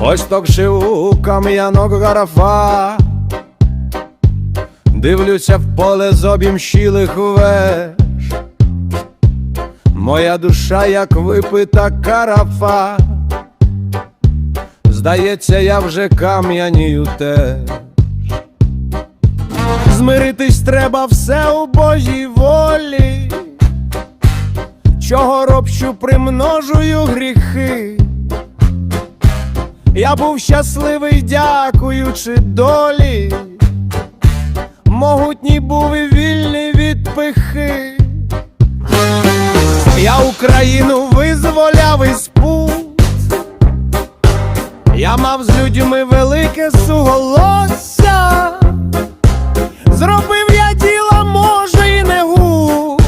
розтокши у кам'янок гарафа, дивлюся в поле з обімщілих веж. Моя душа, як випита карафа, здається, я вже кам'янію теж. Змиритись треба все у Божій волі, чого робщу примножую гріхи. Я був щасливий, дякуючи долі, могутній був і вільний від пихи. Я Україну визволяв із пут, я мав з людьми велике суголосся. Зробив я діла, може, і не гуд,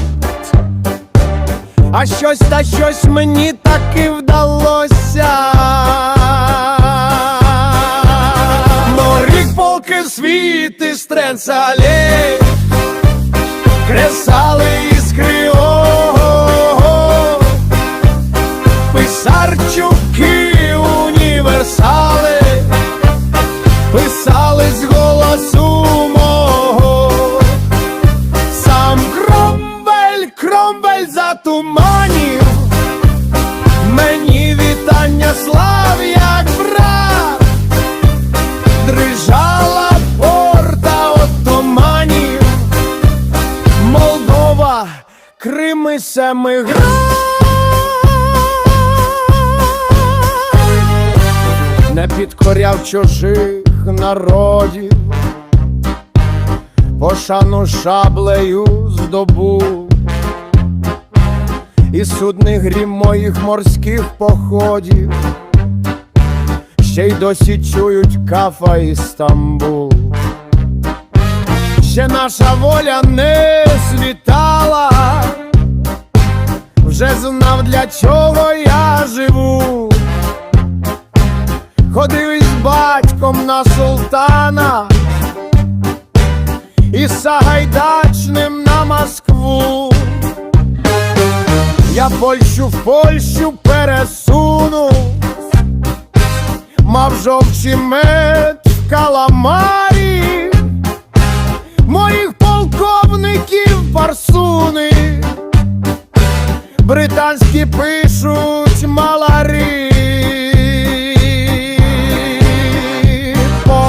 а щось та щось мені таки вдалося. Полки світи стренцалі, кресали іскри, ого, писарчуки універсали. Писали з голосу мого. Сам Кромвель, Кромвель затуманів, Крим і Семиград не підкоряв чужих народів, пошану шаблею здобув, і судний грім моїх морських походів, ще й досі чують кафа і Стамбул. Ще наша воля не світала, вже знав, для чого я живу. Ходив із батьком на султана і Сагайдачним на Москву. Я Польщу в Польщу пересуну, мав жовчий мед в каламарі, моїх полковників парсуни, британські пишуть.